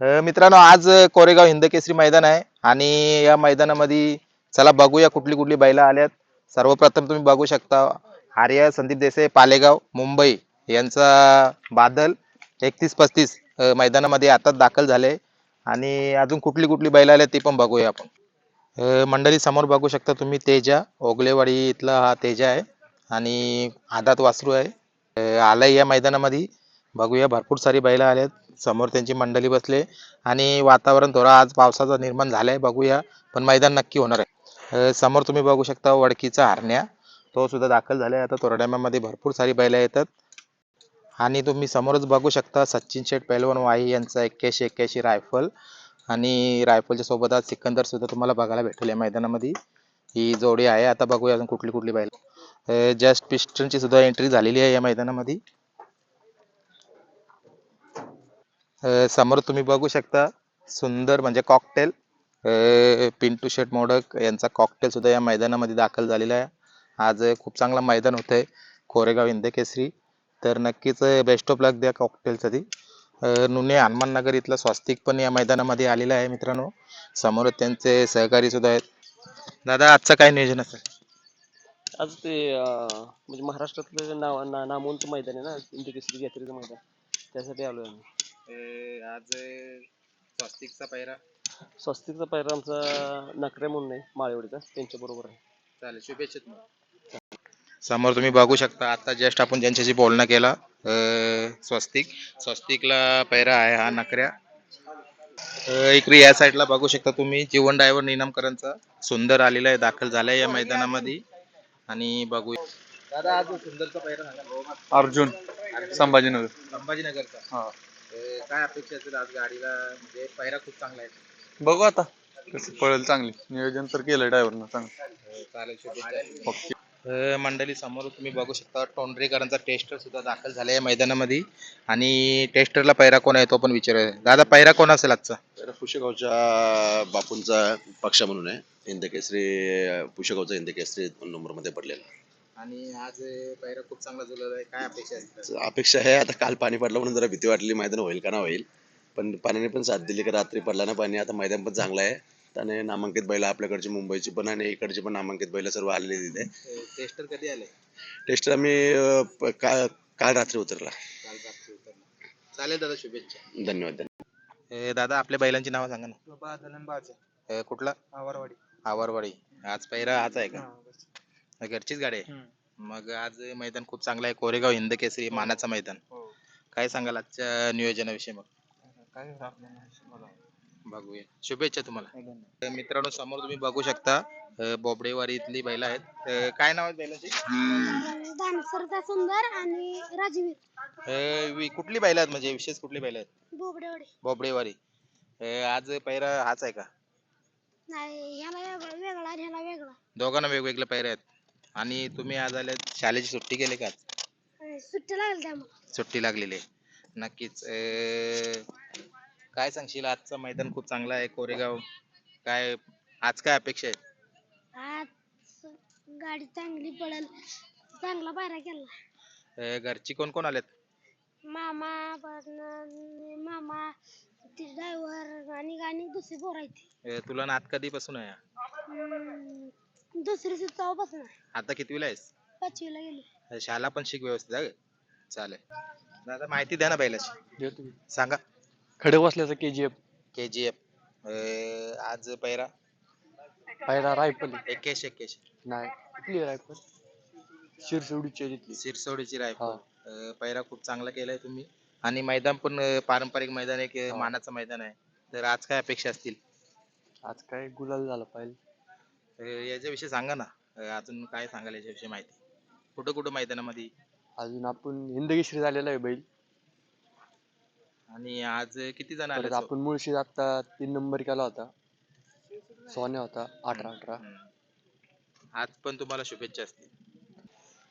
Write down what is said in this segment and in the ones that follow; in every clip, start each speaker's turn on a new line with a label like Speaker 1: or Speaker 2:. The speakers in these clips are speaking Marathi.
Speaker 1: अ, मित्रांनो आज कोरेगाव हिंद केसरी मैदान आहे आणि या मैदानामध्ये चला बघूया कुठली कुठली बैला आल्यात. सर्वप्रथम तुम्ही बघू शकता आर्य संदीप देसाई पालेगाव मुंबई यांचा बादल एकतीस पस्तीस मैदानामध्ये आताच दाखल झाले. आणि अजून कुठली कुठली बैला आल्यात ती पण बघूया आपण. मंडळी समोर बघू शकता तुम्ही तेजा ओगलेवाडी इथला हा तेजा आहे आणि आदात वासरू आहे. अ, आलाय या मैदानामध्ये. बघूया भरपूर सारी बैला आल्यात. समोर त्यांची मंडळी बसले आणि वातावरण थोडं आज पावसाचं निर्माण झालंय बघूया. पण मैदान नक्की होणार आहे. समोर तुम्ही बघू शकता वडकीचा हरण्या. तो सुद्धा दाखल झालाय. आता तोरड्यामध्ये भरपूर सारी बैला येतात. आणि तुम्ही समोरच बघू शकता सचिन शेठ पैलवान वाई यांचा एक्क्याऐंशी एक्क्याऐंशी रायफल. आणि रायफलच्या सोबत आज सिकंदर सुद्धा तुम्हाला बघायला भेटेल या मैदानामध्ये. ही जोडी आहे. आता बघूया अजून कुठली कुठली बैल. जस्ट पिस्टनची सुद्धा एंट्री झालेली आहे या मैदानामध्ये अ, समोर तुम्ही बघू शकता सुंदर म्हणजे कॉकटेल पिंटू शेट मोडक यांचा कॉकटेल सुद्धा या मैदानामध्ये दाखल झालेला आहे. आज खूप चांगला मैदान होतंय आहे कोरेगाव हिंद केसरी तर नक्कीच बेस्ट ऑफ लक द्या कॉकटेलसाठी नुने हनुमान नगर इथला स्वास्तिक पण या मैदानामध्ये आलेला आहे मित्रांनो. समोर त्यांचे सहकारी सुद्धा आहेत. दादा आजचं काय नियोजन असेल?
Speaker 2: आज ते म्हणजे महाराष्ट्रातलं नाव ना नामवंत मैदान आहे ना इंडिया यात्रेचं मैदान त्यासाठी आलो आम्ही.
Speaker 1: आज स्वस्तिकचा पैरा
Speaker 2: स्वस्तिकचा पायरा आमचा नकरे म्हणून आहे माळेवाडीचा त्यांच्या बरोबर आहे.
Speaker 1: चालेल शुभेच्छा समोर तुम्ही बघू शकता आता जस्ट आपण ज्यांच्याशी बोलणं केलं अं, स्वस्तिक. स्वस्तिकला पैरा आहे हा नकऱ्या. अं, इकडे या साईडला बघू शकता तुम्ही जीवन डायव्हर निनामकरांचा सुंदर आलेला आहे दाखल झालाय या मैदानामध्ये. आणि बघू दादा आज सुंदरचा पैरा झाला.
Speaker 3: अर्जुन. संभाजीनगर.
Speaker 1: संभाजीनगरचा.
Speaker 3: हा.
Speaker 1: काय अपेक्षा असेल आज गाडीला? म्हणजे पैरा खूप चांगला आहे.
Speaker 3: बघू आता. कसं पळेल चांगली. नियोजन तर केलंय ड्रायव्हरनं चांगलं.
Speaker 1: अं, चालेल शुभेच्छा.
Speaker 3: ओके.
Speaker 1: अ, मंडळी समोर तुम्ही बघू शकता टोंडरेकरांचा टेस्टर सुद्धा दाखल झाला या मैदानामध्ये. आणि टेस्टरला पैरा कोण आहे तो पण विचारूया. दादा पैरा कोण असेल आजचा?
Speaker 4: तर पुशेगावच्या बापूंचा पक्ष म्हणून आहे. हिंदकेसरी पुशेगावचा हिंदकेसरी दोन नंबरमध्ये पडलेला.
Speaker 1: आणि आज पैरा खूप चांगला जुळलेला आहे काय अपेक्षा आहे
Speaker 4: अपेक्षा आहे. आता काल पाणी पडलं म्हणून जरा भीती वाटली मैदान होईल का ना होईल. पण पाण्याने पण साथ दिली का रात्री पडला ना पाणी आता मैदान पण चांगलं आहे. त्याने नामांकित बैल आपल्याकडची मुंबईची पण आणि इकडची पण नामांकित बैल सर्व आलेली तिथे.
Speaker 1: टेस्टर कधी आले?
Speaker 4: टेस्टर आम्ही अं, काल रात्री उतरला.
Speaker 1: काल रात्री उतरला. चालेल दादा शुभेच्छा.
Speaker 4: धन्यवाद
Speaker 1: दादा आपल्या बैलांची नावं सांगा ना. कुठला?
Speaker 2: आवारवाडी.
Speaker 1: आवारवाडी. आज पैरा हाच आहे का? घरचीच गाडी आहे. मग आज मैदान खूप चांगलं आहे. कोरेगाव हिंद केसरी मानाचं मैदान. काय सांगाल आजच्या नियोजनाविषयी मग? बघूया. शुभेच्छा तुम्हाला. तर मित्रांनो समोर तुम्ही बघू शकता अ, बोबडेवाडी इथली बैल आहेत. अ, काय नाव आहेत बैलाची?
Speaker 5: दानसरचा सुंदर आणि राजवीर.
Speaker 1: अ, वि- कुठली बैल आहेत? म्हणजे विशेष कुठली बैल आहेत?
Speaker 5: बोबडेवाडी.
Speaker 1: अ, आज पैरा हाच आहे का?
Speaker 5: नाही ह्याला वेगळा वेगळा आणि ह्याला वेगळा.
Speaker 1: दोघांना वेगवेगळे पैरे आहेत. आणि तुम्ही आज आले शाळेची सुट्टी केली का
Speaker 5: सुट्टी लागेल त्यामुळे
Speaker 1: सुट्टी लागलेली आहे. नक्कीच अ, काय सांगशील? आजचं मैदान खूप चांगलं आहे. कोरेगाव काय आज काय अपेक्षा आहेत
Speaker 5: आज गाडी चांगली पडेल. चांगला पायरा केला.
Speaker 1: अ, घरची कोण कोण आलेत?
Speaker 5: मामा परत मामा ती ड्रायव्हर आणि गाणी दुसरी पोर आहे
Speaker 1: अ, तुला नात कधीपासून आहे?
Speaker 5: हम्म, दुसरी सुद्धा बसून आहे
Speaker 1: आता कितवीला आहेस?
Speaker 5: पाचवीला गेली.
Speaker 1: शाळा पण शिक व्यवस्थित आहे का? चालेल. दादा माहिती द्या ना बैलाची. सांगा.
Speaker 2: खडे बसल्याचा K G F
Speaker 1: K G F आज पैरा
Speaker 2: पायरा रायफल
Speaker 1: एक्क्याऐंशी एक्क्याऐंशी
Speaker 2: नाही कुठली रायफल? शिरसवडीची तिथली.
Speaker 1: सिरसोडीची रायफल. अं, पैरा खूप चांगला केलाय तुम्ही. आणि मैदान पण अं, पारंपरिक मैदान एक अं,
Speaker 2: हा.
Speaker 1: मानाचं मैदान आहे. तर आज काय अपेक्षा असतील?
Speaker 2: आज काय गुलाल झाला पाहिजे.
Speaker 1: याच्याविषयी सांगा ना. अजून काय सांगाल याच्याविषयी माहिती? कुठं कुठं मैदानामध्ये?
Speaker 2: अजून आपण हिंदकेसरी झालेला आहे बैल.
Speaker 1: आणि आज किती जण आले
Speaker 2: परत आपण मुळशीत आता तीन नंबर केला होता. सोन्या होता अठरा अठरा.
Speaker 1: आज पण तुम्हाला शुभेच्छा असतील.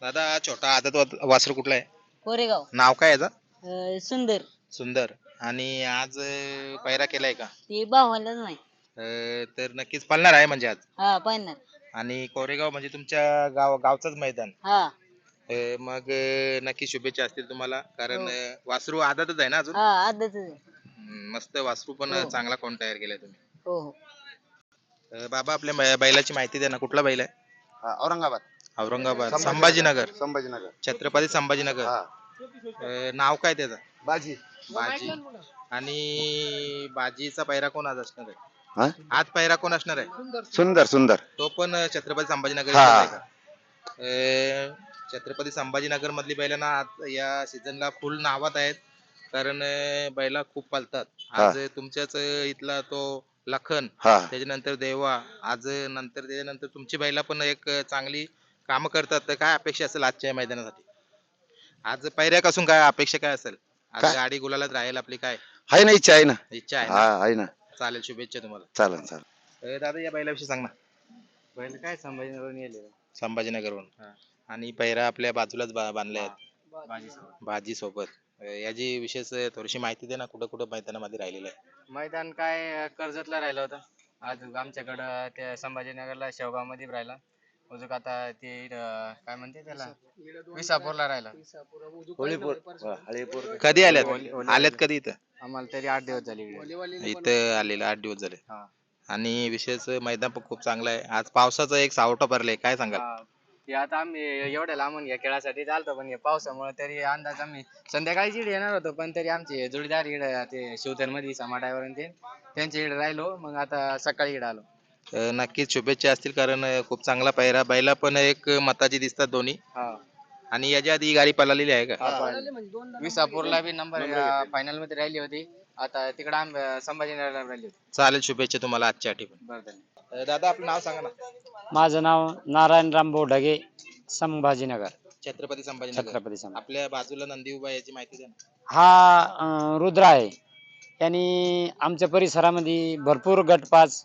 Speaker 1: दादा हा छोटा आदत वा- वासरू कुठला आहे?
Speaker 6: कोरेगाव.
Speaker 1: नाव काय याचं?
Speaker 6: अं, सुंदर.
Speaker 1: सुंदर. आणि आज अं, पैरा केलाय का?
Speaker 6: ते भावालाच नाही.
Speaker 1: अं, तर नक्कीच पळणार आहे म्हणजे आज.
Speaker 6: हा
Speaker 1: आणि कोरेगाव म्हणजे तुमच्या गाव गावचंच मैदान.
Speaker 6: हा.
Speaker 1: अं, मग अं, नक्की शुभेच्छा असतील तुम्हाला. कारण
Speaker 6: हो.
Speaker 1: अं, वासरू आदतच आहे ना अजून?
Speaker 6: हा.
Speaker 1: हम्म, मस्त वासरू पण
Speaker 6: हो.
Speaker 1: चांगला कोण तयार केलाय तुम्ही.
Speaker 6: हो हो.
Speaker 1: अं, बाबा आपल्या बै- बैलाची माहिती द्या ना. कुठला बैल आहे?
Speaker 7: औरंगाबाद.
Speaker 1: औरंगाबाद. संभाजीनगर.
Speaker 7: संभाजीनगर.
Speaker 1: छत्रपती संभाजीनगर.
Speaker 7: हा.
Speaker 1: अं, नाव काय त्याचं?
Speaker 7: बाजी.
Speaker 1: बाजी. आणि बाजीचा पैरा कोण आज असणार
Speaker 7: हा?
Speaker 1: आज पैरा कोण असणार आहे?
Speaker 7: सुंदर सुंदर.
Speaker 1: तो पण छत्रपती संभाजीनगर
Speaker 7: हा.
Speaker 1: छत्रपती संभाजीनगर मधली बैल ना आज या सीझनला फुल नावात आहेत. कारण अं, बैला खूप पालतात. आज तुमच्याच अं, इथला तो लखन
Speaker 7: हा.
Speaker 1: त्याच्यानंतर देवा आज नंतर त्याच्यानंतर तुमची बैला पण एक चांगली कामं करतात. तर काय अपेक्षा असेल आजच्या या मैदानासाठी? आज पैऱ्यापासून काय अपेक्षा काय असेल? आज
Speaker 7: काय?
Speaker 1: गाडी गुलालात राहील आपली काय?
Speaker 7: आहे ना इच्छा आहे ना.
Speaker 1: इच्छा
Speaker 7: हा? आहे ना.
Speaker 1: चालेल शुभेच्छा तुम्हाला.
Speaker 7: चालेल चालेल.
Speaker 1: अं, दादा या बैलाविषयी सांग ना.
Speaker 2: बैल काय संभाजीनगरून गेले
Speaker 1: संभाजीनगरहून. आणि पैरा आपल्या बाजूलाच बा- बांधले आहेत. भाजी सोबत. याची विशेष थोडीशी माहिती दे ना कुठं कुठं मैदानामध्ये राहिलेलं आहे.
Speaker 2: मैदान काय कर्जतला राहिलं होतं. आज आमच्याकडं ते संभाजीनगरला शेवगावमध्ये राहिला. अजून आता ते इथं काय म्हणते त्याला? विसापूरला राहिला.
Speaker 7: होळीपूर हळीपूर.
Speaker 1: कधी आल्यात? आल्यात कधी इथं?
Speaker 2: आम्हाला तरी आठ दिवस झाले इकडे.
Speaker 1: इथं आलेलं आठ दिवस झाले.
Speaker 2: हा.
Speaker 1: आणि विशेष मैदान पण खूप चांगलं आहे. आज पावसाचं एक सावटा भरलंय काय सांगाल?
Speaker 2: हा. ते आता आम्ही एवढ्या लांबून घ्या खेळासाठी चालतो पण हे पावसामुळे तरी अंदाज आम्ही संध्याकाळी इकडे येणार होतो पण तरी आमचे जोडीदार इकडे ते शिवधनमध्ये समाटावर ते त्यांच्या इकडे राहिलो मग आता सकाळी इकडे आलो.
Speaker 1: अं, नक्कीच शुभेच्छा असतील कारण अं, खूप चांगला पैरा बैला पण एक मताची दिसतात दोन्ही.
Speaker 2: हा.
Speaker 1: आणि याच्या आधी ही गाडी पळालेली आहे का?
Speaker 2: विसापूरला बी नंबर फायनलमध्ये राहिली होती. आता तिकडे आम्ही संभाजीनगरला राहिली होती.
Speaker 1: चालेल शुभेच्छा तुम्हाला आजच्या
Speaker 2: बरं धन्यवाद.
Speaker 1: दादा आपलं नाव सांगा ना.
Speaker 8: माझं नाव नारायण रामभाऊ ढगे संभाजीनगर.
Speaker 1: छत्रपती संभाजीनगर.
Speaker 8: छत्रपती संभाजी.
Speaker 1: आपल्या बाजूला नंदी उभा आहे, याची माहिती द्या ना.
Speaker 8: हा अं, रुद्र आहे. यांनी आमच्या परिसरामध्ये भरपूर गट पाच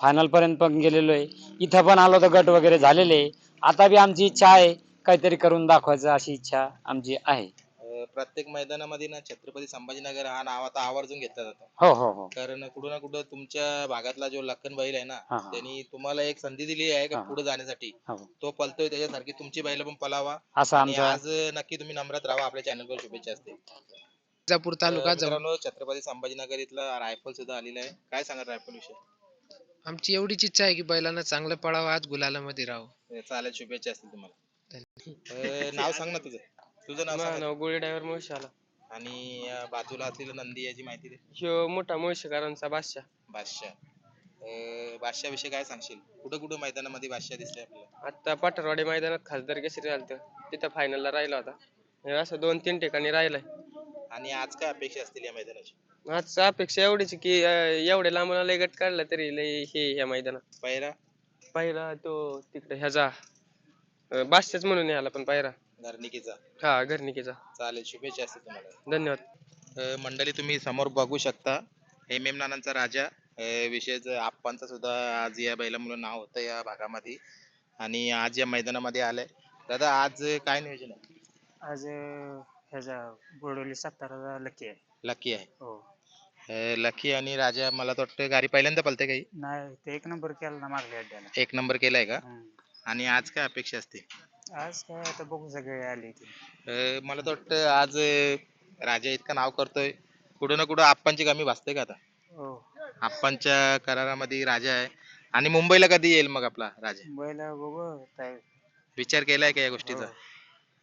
Speaker 8: फायनल पर्यंत पण गेलेलो आहे. इथं पण आलो तर गट वगैरे झालेले आहे. आता बी आमची इच्छा आहे काहीतरी करून दाखवायचं अशी इच्छा आमची आहे.
Speaker 1: अं, प्रत्येक मैदानामध्ये ना छत्रपती संभाजीनगर हा नाव आता आवर्जून घेतला जातो.
Speaker 8: हो हो हो.
Speaker 1: कारण कुठं ना कुठं तुमच्या भागातला जो लखन बैल आहे ना
Speaker 8: हा, हा.
Speaker 1: त्यांनी तुम्हाला एक संधी दिली आहे का
Speaker 8: हा.
Speaker 1: पुढे जाण्यासाठी?
Speaker 8: हो
Speaker 1: तो पलतोय त्याच्यासारखी तुमची बैल पण पलावा.
Speaker 8: असं
Speaker 1: आणि
Speaker 8: आमचं
Speaker 1: आज नक्की तुम्ही नम्रात राहा आपल्या चॅनलवर शुभेच्छा असते.
Speaker 9: विजापूर तालुका
Speaker 1: मित्रांनो छत्रपती संभाजीनगर इथला रायफल सुद्धा आलेला आहे. काय सांगा रायफल विषयी?
Speaker 9: आमची एवढीच इच्छा आहे की बैलांना चांगलं पळावं आज गुलालामध्ये राहावं.
Speaker 1: चालेल शुभेच्छा असतील तुम्हाला. अं, नाव सांग ना तुझं. तुझं नाव सांग
Speaker 2: नाव गोळी ड्रायव्हर मुळशाला
Speaker 1: आणि बाजूला असलेलं नंदी याची माहिती दे.
Speaker 2: ह्यो मोठा मुळशीकरांचा बादशाह.
Speaker 1: बादशाह. बादशाह विषयी काय सांगशील? कुठं कुठं मैदानामध्ये बादशाह दिसले आपल्याला?
Speaker 2: आता पाटरवाडी मैदानात खासदार केसरी झालत. तिथं फायनलला राहिला होता. हे असं दोन तीन ठिकाणी राहिलाय.
Speaker 1: आणि आज काय अपेक्षा असतील या मैदानाची?
Speaker 2: आज अपेक्षा एवढीच की अं, एवढे लांबून लय गट काढला तरी लय हे ह्या मैदानात.
Speaker 1: पहिला?
Speaker 2: पहिला तो तिकडे ह्याचा. अं, बादशाहच म्हणून आला पण पायरा.
Speaker 1: घरनिकीचा
Speaker 2: हा घरनिकीचा
Speaker 1: चालेल शुभेच्छा असतील तुम्हाला.
Speaker 2: धन्यवाद.
Speaker 1: अ, मंडळी तुम्ही समोर बघू शकता एम एम नानांचा राजा अ, विशेष आप्पांचं सुद्धा आज या बैलामुळे नाव होतं या भागामध्ये. आणि आज या मैदानामध्ये आलंय. दादा आज काय नियोजन आहे?
Speaker 8: आज ह्याचा गोडोली सातारा लकी आहे.
Speaker 1: लकी आहे.
Speaker 8: हो.
Speaker 1: अ, लकी आणि राजा मला तर वाटतं गाडी पहिल्यांदा पलते काही
Speaker 8: नाही ते एक नंबर केला ना मागल्या अड्ड्याला
Speaker 1: एक नंबर केलाय का? आणि आज काय अपेक्षा असते?
Speaker 8: आज काय आता बघू सगळे आले ते.
Speaker 1: अ, मला तर वाटतं आज अ, राजा इतकं नाव करतोय. कुठं ना कुठं आप्पांची कमी भासते का आता?
Speaker 8: हो.
Speaker 1: आप्पांच्या करारामध्ये राजा आहे. आणि मुंबईला कधी येईल मग आपला राजा?
Speaker 8: बैला बघू काय
Speaker 1: विचार केलाय का या गोष्टीचा?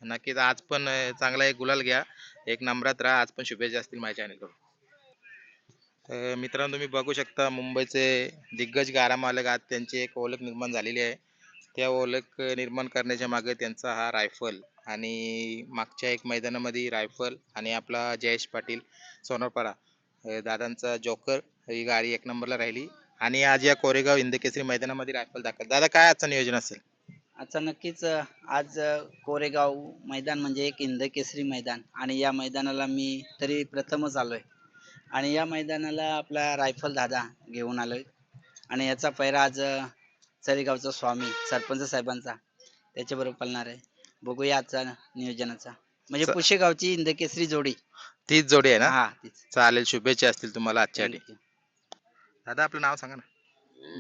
Speaker 1: नक्कीच आज पण अं, चांगला एक गुलाल घ्या. एक नम्रात राहा. आज पण शुभेच्छा असतील माझ्या चॅनलकडून मित्रांनो तुम्ही बघू शकता मुंबईचे दिग्गज गारा मालक आज त्यांची एक ओळख निर्माण झालेली आहे. त्या ओळख निर्माण करण्याच्या मागे त्यांचा हा रायफल आणि मागच्या एक मैदानामध्ये रायफल आणि आपला जयेश पाटील सोनरपाडा दादांचा जोकर ही गाडी एक नंबरला राहिली. आणि आज या कोरेगाव इंदकेसरी मैदानामध्ये रायफल दाखल. दादा काय आजचं नियोजन असेल?
Speaker 6: आजचा नक्कीच आज कोरेगाव मैदान म्हणजे एक इंदकेसरी मैदान. आणि या मैदानाला मी तरी प्रथमच आलोय. आणि या मैदानाला आपला रायफल दादा घेऊन आलोय. आणि याचा पैरा आज अ, चरेगावचा स्वामी सरपंच साहेबांचा. त्याच्याबरोबर पळणार आहे. बघूया आजचा नियोजनाचा. म्हणजे
Speaker 1: च-
Speaker 6: पुशेगावची इंद केसरी जोडी.
Speaker 1: तीच जोडी आहे ना?
Speaker 6: हा तीच.
Speaker 1: चालेल शुभेच्छा असतील तुम्हाला आजच्या. दादा आपलं नाव सांगा ना.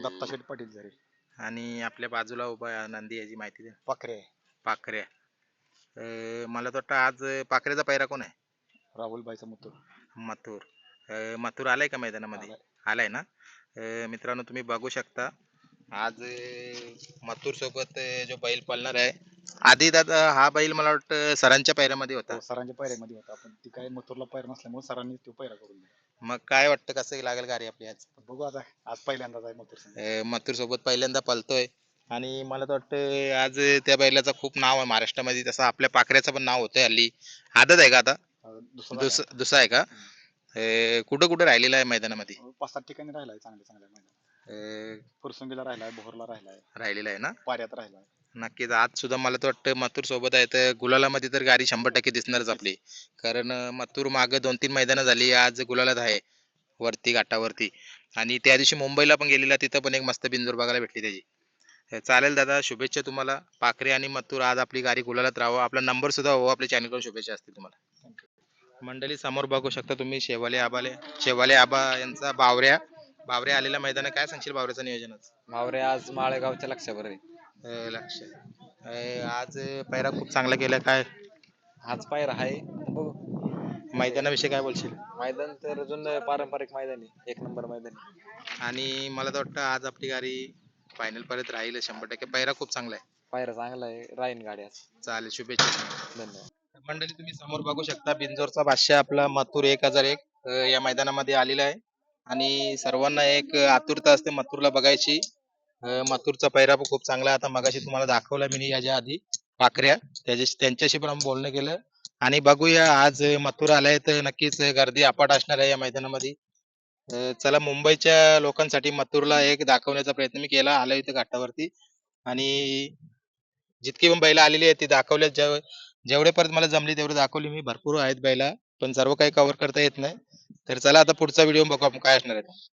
Speaker 7: दत्ताशेठ पाटील झाले
Speaker 1: आणि आपल्या बाजूला उभा आहे नंदी याची माहिती द्या.
Speaker 7: पाखरे.
Speaker 1: पाखऱ्या अं, मला तर वाटतं आज पाखऱ्याचा पैरा कोण आहे?
Speaker 7: राहुलबाईचा मुतूर
Speaker 1: मथुर. अं, मथुर आलाय का मैदानामध्ये? आलाय ना? अं, मित्रांनो तुम्ही बघू शकता. आज मथुर सोबत जो बैल पळणार आहे आधी दादा हा बैल मला वाटतं सरांच्या पैऱ्यामध्ये होता.
Speaker 10: सरांच्या पायऱ्यामध्ये होता. पण ती काय मथुरला पायर नसल्यामुळे सरांनी तो पायरा करून दिला.
Speaker 1: मग काय वाटतं कसं लागेल गाडी आपली आज?
Speaker 10: बघू आता. आज पहिल्यांदाच आहे मथुर संघ.
Speaker 1: अं, मथुर सोबत पहिल्यांदा पळतोय. आणि मला तर वाटतं आज त्या बैलाचं खूप नाव आहे महाराष्ट्रामध्ये. तसं आपल्या पाखऱ्याचं पण नाव होतंय हल्ली. आदत आहे का आता?
Speaker 10: अं, दुसरा
Speaker 1: दुस दुसरा आहे का? अं, कुठं कुठं राहिलेला आहे मैदानामध्ये?
Speaker 10: आहे. पाच सात ठिकाणी राहिलाय चांगले चांगले मैदान
Speaker 1: अं,
Speaker 10: फुरसुंगीला राहिलाय बोहरला राहिलाय.
Speaker 1: राहिलेला आहे ना?
Speaker 10: पाऱ्यात राहिलाय.
Speaker 1: नक्कीच आज सुद्धा मला तर वाटतं मथुर सोबत आहे तर गुलालामध्ये तर गाडी शंभर टक्के दिसणारच आपली. कारण मथुर मागे दोन तीन मैदानं झाली आज गुलालात आहे वरती घाटावरती. आणि त्या दिवशी मुंबईला पण गेलेला तिथं पण एक मस्त बिंजोर बघायला भेटली त्याची. चालेल दादा शुभेच्छा तुम्हाला. पाखरे आणि मथुर आज आपली गाडी गुलालात राहावं. आपला नंबर सुद्धा हो आपल्या चॅनलकडून शुभेच्छा असतील तुम्हाला. मंडळी समोर बघू शकता तुम्ही शेवाले आबाले. शेवाले आबा यांचा बावऱ्या. बावऱ्या आलेल्या मैदान काय सांगशील बावऱ्याचं नियोजन आज
Speaker 7: मावरे आज माळेगावच्या लक्षावर आहे.
Speaker 1: अं, लक्ष. अं, आज पैरा खूप चांगला केला काय?
Speaker 7: आज पायरा आहे. बघू.
Speaker 1: मैदानाविषयी काय बोलशील?
Speaker 7: मैदान तर अजून पारंपरिक मैदान आहे. एक नंबर मैदान आहे.
Speaker 1: आणि मला तर वाटतं आज आपली गाडी फायनल पर्यंत राहील शंभर टक्के. पैरा खूप चांगला आहे.
Speaker 7: पायरा चांगला आहे. राहीन गाडी आज.
Speaker 1: चालेल शुभेच्छा.
Speaker 7: धन्यवाद.
Speaker 1: मंडळी तुम्ही समोर बघू शकता बिंजोरचा बादशाह आपला मथुर एक हजार एक अं, या मैदानामध्ये आलेला आहे. आणि सर्वांना एक आतुरता असते मथुरला बघायची. मथुरचा पैरा पण खूप चांगला आता मगाशी तुम्हाला दाखवला मी याच्या आधी पाखऱ्या त्याच्याशी त्यांच्याशी पण आम्ही बोलणं केलं. आणि बघूया आज मथुरा आलाय तर नक्कीच गर्दी अपाट असणार आहे या मैदानामध्ये. चला मुंबईच्या लोकांसाठी मथुरला एक दाखवण्याचा प्रयत्न मी केला. आलो इथे घाटावरती. आणि जितकी पण बैला आलेली आहेत ती दाखवल्या जेवढे परत मला जमली तेवढे दाखवली मी. भरपूर आहेत बैला. पण सर्व काही कव्हर करता येत नाही. तर चला आता पुढचा व्हिडिओ बघू आपण काय असणार आहे.